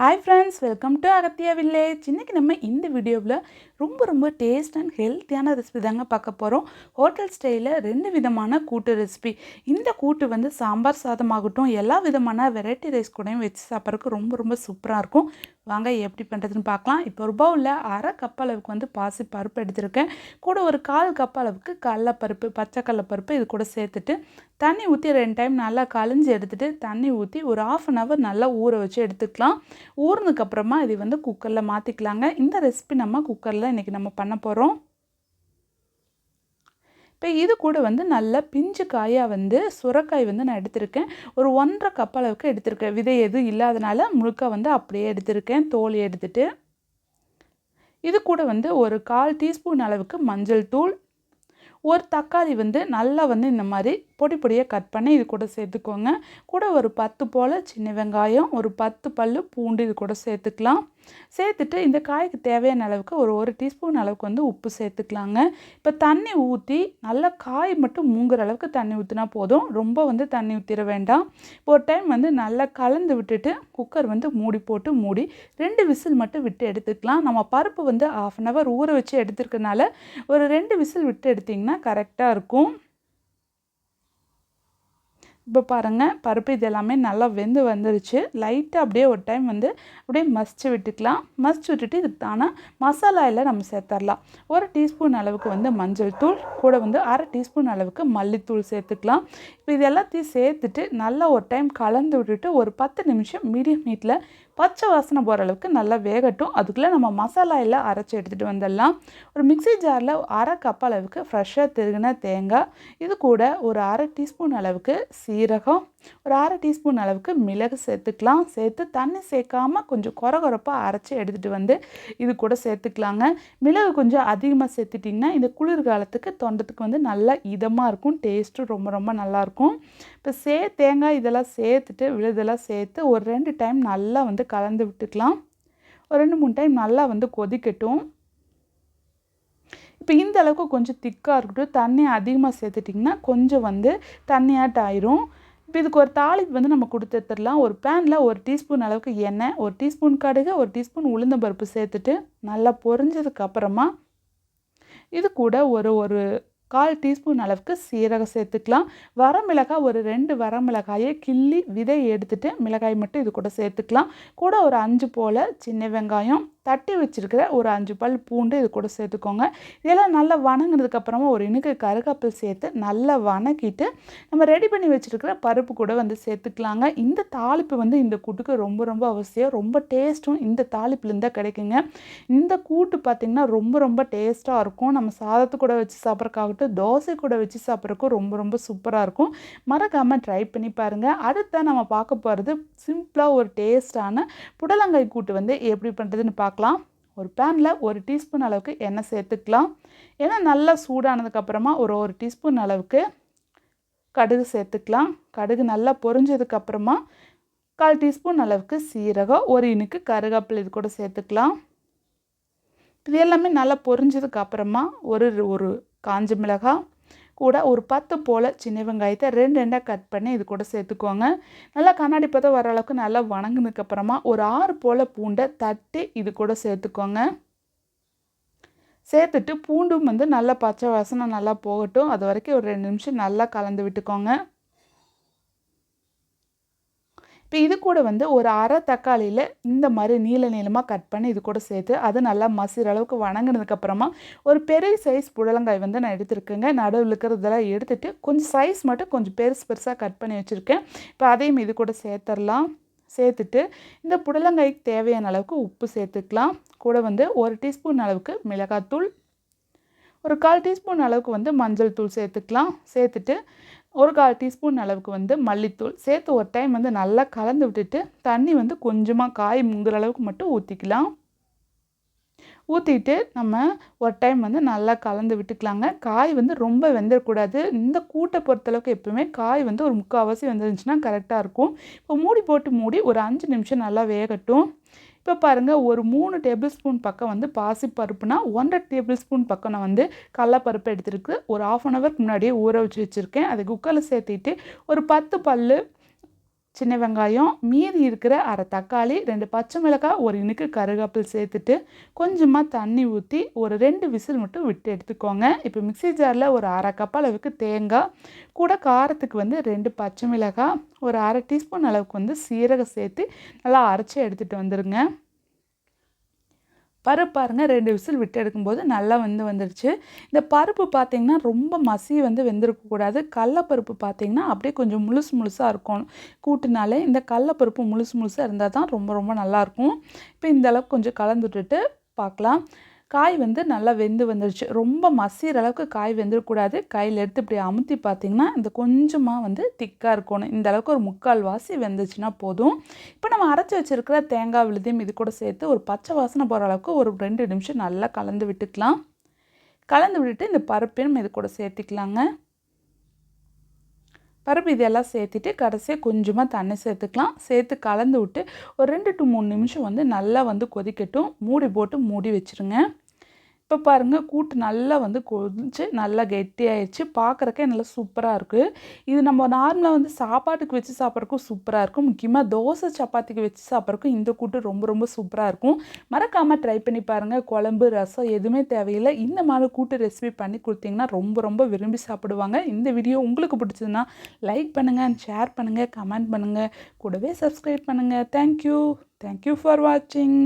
Hi friends welcome to Agathiya village இன்றைக்கி நம்ம இந்த வீடியோவில் ரொம்ப ரொம்ப டேஸ்ட் அண்ட் ஹெல்த்தியான ரெசிபி தாங்க பார்க்க போகிறோம் ஹோட்டல் ஸ்டைலில் ரெண்டு விதமான கூட்டு ரெசிபி இந்த கூட்டு வந்து சாம்பார் சாதமாகட்டும் எல்லா விதமான வெரைட்டி ரைஸ் கூடயும் வச்சு சாப்பிட்றதுக்கு ரொம்ப ரொம்ப சூப்பராக இருக்கும். வாங்க எப்படி பண்ணுறதுன்னு பார்க்கலாம். இப்போ ஒரு பவுலில் அரை கப் அளவுக்கு வந்து பாசி பருப்பு எடுத்திருக்கேன். கூட ஒரு கால் கப் அளவுக்கு கடலப்பருப்பு பச்சை கடலப்பருப்பு இது கூட சேர்த்துட்டு தண்ணி ஊற்றி ரெண்டு டைம் நல்லா கழிஞ்சு எடுத்துகிட்டு தண்ணி ஊற்றி ஒரு ஆஃப் அன் ஹவர் நல்லா ஊற வச்சு எடுத்துக்கலாம். ஊறினதுக்கப்புறமா இது வந்து குக்கரில் மாற்றிக்கலாங்க இந்த ரெசிபி நம்ம குக்கரில் இன்றைக்கி நம்ம பண்ண போகிறோம் இப்போ இது கூட வந்து நல்ல பிஞ்சு காயாக வந்து சுரக்காய் வந்து நான் எடுத்திருக்கேன். ஒரு ஒன்றரை கப் அளவுக்கு எடுத்திருக்கேன். விதை எதுவும் இல்லாதனால முழுக்க வந்து அப்படியே எடுத்திருக்கேன் தோல் எடுத்துட்டு. இது கூட வந்து ஒரு கால் டீஸ்பூன் அளவுக்கு மஞ்சள் தூள். ஒரு தக்காளி வந்து நல்லா வந்து இந்த மாதிரி பொடி பொடியாக கட் பண்ணி இது கூட சேர்த்துக்கோங்க. கூட ஒரு பத்து போல் சின்ன வெங்காயம் ஒரு பத்து பல் பூண்டு இது கூட சேர்த்துக்கலாம். சேர்த்துட்டு இந்த காய்க்கு தேவையான அளவுக்கு ஒரு ஒரு டீஸ்பூன் அளவுக்கு வந்து உப்பு சேர்த்துக்கலாங்க. இப்போ தண்ணி ஊற்றி நல்லா காய் மட்டும் மூங்குற அளவுக்கு தண்ணி ஊற்றினா போதும். ரொம்ப வந்து தண்ணி ஊற்றிட வேண்டாம். இப்போ ஒரு டைம் வந்து நல்லா கலந்து விட்டுட்டு குக்கர் வந்து மூடி போட்டு மூடி ரெண்டு விசில் மட்டும் விட்டு எடுத்துக்கலாம். நம்ம பருப்பு வந்து ஆஃப் அன் ஹவர் ஊற வச்சு எடுத்துருக்கனால ஒரு ரெண்டு விசில் விட்டு எடுத்திங்கன்னா கரெக்டாக இருக்கும். இப்போ பாருங்கள் பருப்பு இது எல்லாமே நல்லா வெந்து வந்துருச்சு. லைட்டாக அப்படியே ஒரு டைம் வந்து அப்படியே மசிச்சு விட்டுக்கலாம். மசிச்சு விட்டுட்டு இதுக்கு தானே மசாலாவில் நம்ம சேர்த்துடலாம் ஒரு டீஸ்பூன் அளவுக்கு வந்து மஞ்சள் தூள் கூட வந்து அரை டீஸ்பூன் அளவுக்கு மல்லித்தூள் சேர்த்துக்கலாம். இப்போ இது எல்லாத்தையும் சேர்த்துட்டு நல்லா ஒரு டைம் கலந்து விட்டுட்டு ஒரு பத்து நிமிஷம் மீடியம் ஹீட்டில் பச்சை வாசனை போகிற அளவுக்கு நல்லா வேகட்டும். அதுக்குள்ளே நம்ம மசாலா எல்லாம் அரைச்சி எடுத்துகிட்டு வந்துடலாம். ஒரு மிக்சி ஜாரில் அரை கப் அளவுக்கு ஃப்ரெஷ்ஷாக திருகின தேங்காய். இது கூட ஒரு அரை டீஸ்பூன் அளவுக்கு சீரகம். ஒரு அரை டீஸ்பூன் அளவுக்கு மிளகு சேர்த்துக்கலாம். சேர்த்து தண்ணி சேர்க்காம கொஞ்சம் குறகுறப்பாக அரைச்சி எடுத்துகிட்டு வந்து இது கூட சேர்த்துக்கலாங்க. மிளகு கொஞ்சம் அதிகமாக சேர்த்துட்டிங்கன்னா இந்த குளிர்காலத்துக்கு தொண்டத்துக்கு வந்து நல்லா இதமாக இருக்கும். டேஸ்ட்டும் ரொம்ப ரொம்ப நல்லாயிருக்கும். இப்போ சே தேங்காய் இதெல்லாம் சேர்த்துட்டு விழுதெல்லாம் சேர்த்து ஒரு ரெண்டு டைம் நல்லா வந்து கலந்து விட்டுக்கலாம். ஒரு ரெண்டு மூணு டைம் நல்லா வந்து கொதிக்கட்டும். இப்போ இந்த அளவுக்கு கொஞ்சம் திக்காக இருக்கட்டும். தண்ணி அதிகமாக சேர்த்துட்டிங்கன்னா கொஞ்சம் வந்து தண்ணியாட்ட ஆயிரும். இப்போ இதுக்கு ஒரு தாளிப்பு வந்து நம்ம கொடுத்துடலாம் ஒரு பேனில் ஒரு டீஸ்பூன் அளவுக்கு எண்ணெய் ஒரு டீஸ்பூன் கடுகு ஒரு டீஸ்பூன் உளுந்தம்பருப்பு சேர்த்துட்டு நல்லா பொரிஞ்சதுக்கு அப்புறமா இது கூட ஒரு ஒரு கால் டீஸ்பூன் அளவுக்கு சீரகம் சேர்த்துக்கலாம். வரமிளகாய் ஒரு ரெண்டு வரமிளகாயை கிள்ளி விதை எடுத்துட்டு மிளகாய் மட்டும் இது கூட சேர்த்துக்கலாம். கூட ஒரு அஞ்சு போல் சின்ன வெங்காயம் தட்டி வச்சுருக்கிற ஒரு அஞ்சு பல் பூண்டு இது கூட சேர்த்துக்கோங்க. இதெல்லாம் நல்லா வணங்கினதுக்கப்புறமா ஒரு இனுக்கு கருகப்பில் சேர்த்து நல்லா வணக்கிட்டு நம்ம ரெடி பண்ணி வச்சுருக்கிற பருப்பு கூட வந்து சேர்த்துக்கலாங்க. இந்த தாளிப்பு வந்து இந்த கூட்டுக்கு ரொம்ப ரொம்ப அவசியம். ரொம்ப டேஸ்ட்டும் இந்த தாளிப்புலேருந்து தான் கிடைக்குங்க. இந்த கூட்டு பார்த்திங்கன்னா ரொம்ப ரொம்ப டேஸ்ட்டாக இருக்கும். நம்ம சாதத்து கூட வச்சு சாப்பிட்றக்காகட்டும் தோசை கூட வச்சு சாப்பிட்றக்கும் ரொம்ப ரொம்ப சூப்பராக இருக்கும். மறக்காமல் ட்ரை பண்ணி பாருங்கள் அடுத்த நம்ம பார்க்க போகிறது சிம்பிளாக ஒரு டேஸ்ட்டான புடலங்காய் கூட்டு வந்து எப்படி பண்ணுறதுன்னு பார்க்கலாம். ஒரு பேனில் ஒரு டீஸ்பூன் அளவுக்கு எண்ணெய் சேர்த்துக்கலாம். ஏன்னா நல்லா சூடானதுக்கப்புறமா ஒரு ஒரு டீஸ்பூன் அளவுக்கு கடுகு சேர்த்துக்கலாம். கடுகு நல்லா பொரிஞ்சதுக்கப்புறமா கால் டீஸ்பூன் அளவுக்கு சீரகம் ஒரு இனுக்கு கருவேப்பிலை இது கூட சேர்த்துக்கலாம். இது எல்லாமே நல்லா பொரிஞ்சதுக்கு அப்புறமா ஒரு ஒரு காஞ்ச மிளகாய் கூட ஒரு பத்து போல் சின்ன வெங்காயத்தை ரெண்டு ரெண்டாக கட் பண்ணி இது கூட சேர்த்துக்கோங்க. நல்லா கண்ணாடி பார்த்தா வர அளவுக்கு நல்லா வணங்கினதுக்கப்புறமா ஒரு ஆறு போல் பூண்டை தட்டி இது கூட சேர்த்துக்கோங்க. சேர்த்துட்டு பூண்டும் வந்து நல்லா பச்சை வாசனை நல்லா போகட்டும். அது வரைக்கும் ஒரு ரெண்டு நிமிஷம் நல்லா கலந்து விட்டுக்கோங்க. இப்போ இது கூட வந்து ஒரு அரை தக்காளியில் இந்த மாதிரி நீள நீளமாக கட் பண்ணி இது கூட சேர்த்து அது நல்லா மசிற அளவுக்கு வணங்கினதுக்கப்புறமா ஒரு பெரிய சைஸ் புடலங்காய் வந்து நான் எடுத்துருக்கேங்க. நடுவில் இருக்கிறதெல்லாம் எடுத்துகிட்டு கொஞ்சம் சைஸ் மட்டும் கொஞ்சம் பெருசு பெருசாக கட் பண்ணி வச்சுருக்கேன். இப்போ அதையும் இது கூட சேர்த்துடலாம் சேர்த்துட்டு இந்த புடலங்காய்க்கு தேவையான அளவுக்கு உப்பு சேர்த்துக்கலாம். கூட வந்து ஒரு டீஸ்பூன் அளவுக்கு மிளகாத்தூள் ஒரு கால் டீஸ்பூன் அளவுக்கு வந்து மஞ்சள் தூள் சேர்த்துக்கலாம். சேர்த்துட்டு ஒரு கால் டீஸ்பூன் அளவுக்கு வந்து மல்லித்தூள் சேர்த்து ஒரு டைம் வந்து நல்லா கலந்து விட்டுட்டு தண்ணி வந்து கொஞ்சமாக காய் முங்குற அளவுக்கு மட்டும் ஊற்றிக்கலாம் ஊற்றிட்டு நம்ம ஒரு டைம் வந்து நல்லா கலந்து விட்டுக்கலாங்க. காய் வந்து ரொம்ப வெந்துடக்கூடாது இந்த கூட்டை பொறுத்தளவுக்கு எப்பவுமே காய் வந்து ஒரு முக்கால்வாசி வந்துருந்துச்சுன்னா கரெக்டாக இருக்கும். இப்போ மூடி போட்டு மூடி ஒரு அஞ்சு நிமிஷம் நல்லா வேகட்டும். இப்போ பாருங்கள் ஒரு மூணு டேபிள் ஸ்பூன் பக்கம் வந்து பாசிப்பருப்புனா ஒன்றரை டேபிள் ஸ்பூன் பக்கம் நான் வந்து கடலப்பருப்பு எடுத்துருக்கு. ஒரு ஆஃப் அன் ஹவருக்கு முன்னாடியே ஊற வச்சு வச்சுருக்கேன். அதை குக்கரில் சேர்த்திட்டு ஒரு பத்து பல் சின்ன வெங்காயம் மீதி இருக்கிற அரை தக்காளி ரெண்டு பச்சை மிளகாய் ஒரு இனுக்கு கருவேப்பில் சேர்த்துட்டு கொஞ்சமாக தண்ணி ஊற்றி ஒரு ரெண்டு விசில் மட்டும் விட்டு எடுத்துக்கோங்க. இப்போ மிக்ஸி ஜாரில் ஒரு அரை கப் அளவுக்கு தேங்காய் கூட காரத்துக்கு வந்து ரெண்டு பச்சை மிளகாய் ஒரு அரை டீஸ்பூன் அளவுக்கு வந்து சீரகம் சேர்த்து நல்லா அரைச்சி எடுத்துகிட்டு வந்துடுங்க பருப்பு பாருங்கள் ரெண்டு விசில் விட்டு எடுக்கும்போது நல்லா வந்து வந்துடுச்சு இந்த பருப்பு பார்த்திங்கன்னா ரொம்ப மசி வந்து வெந்திருக்கக்கூடாது கடலப்பருப்பு பார்த்திங்கன்னா அப்படியே கொஞ்சம் முழுசு முழுசாக இருக்கும். கூட்டினாலே இந்த கடலப்பருப்பு முழுசு முழுசாக இருந்தால் தான் ரொம்ப ரொம்ப நல்லாயிருக்கும் இப்போ இந்த அளவுக்கு கொஞ்சம் கலந்து விட்டுட்டு பார்க்கலாம் காய் வந்து நல்லா வெந்து வந்துடுச்சு ரொம்ப மசிகிற அளவுக்கு காய் வெந்துடக்கூடாது கையில் எடுத்து இப்படி அமுத்தி பார்த்திங்கன்னா இந்த கொஞ்சமாக வந்து திக்காக இருக்கணும். இந்த அளவுக்கு ஒரு முக்கால் வாசி வெந்துச்சுன்னா போதும். இப்போ நம்ம அரைச்சி வச்சுருக்கிற தேங்காய் விழுதியும் இது கூட சேர்த்து ஒரு பச்சை வாசனை போகிற அளவுக்கு ஒரு ரெண்டு நிமிஷம் நல்லா கலந்து விட்டுக்கலாம். கலந்து விட்டுட்டு இந்த பருப்பையும் இது கூட சேர்த்திக்கலாங்க. பருப்பு இதெல்லாம் சேர்த்துட்டு கடைசியாக கொஞ்சமாக தண்ணி சேர்த்துக்கலாம். சேர்த்து கலந்து விட்டு ஒரு ரெண்டு டு மூணு நிமிஷம் வந்து நல்லா வந்து கொதிக்கட்டும். மூடி போட்டு மூடி வச்சுருங்க. இப்போ பாருங்கள் கூட்டு நல்லா வந்து கொஞ்சம் நல்லா கெட்டியாயிடுச்சு பார்க்குறக்கே நல்லா சூப்பராக இருக்குது இது நம்ம நார்மலாக வந்து சாப்பாட்டுக்கு வச்சு சாப்பிட்றக்கும் சூப்பராக இருக்கும். முக்கியமாக தோசை சப்பாத்திக்கு வச்சு சாப்பிட்றக்கும் இந்த கூட்டு ரொம்ப ரொம்ப சூப்பராக இருக்கும். மறக்காமல் ட்ரை பண்ணி பாருங்கள் குழம்பு ரசம் எதுவுமே தேவையில்லை. இந்த மாதிரி கூட்டு ரெசிபி பண்ணி கொடுத்தீங்கன்னா ரொம்ப ரொம்ப விரும்பி சாப்பிடுவாங்க. இந்த வீடியோ உங்களுக்கு பிடிச்சதுன்னா லைக் பண்ணுங்கள் ஷேர் பண்ணுங்கள் கமெண்ட் பண்ணுங்கள் கூடவே சப்ஸ்கிரைப் பண்ணுங்கள் தேங்க்யூ தேங்க்யூ ஃபார் வாட்சிங்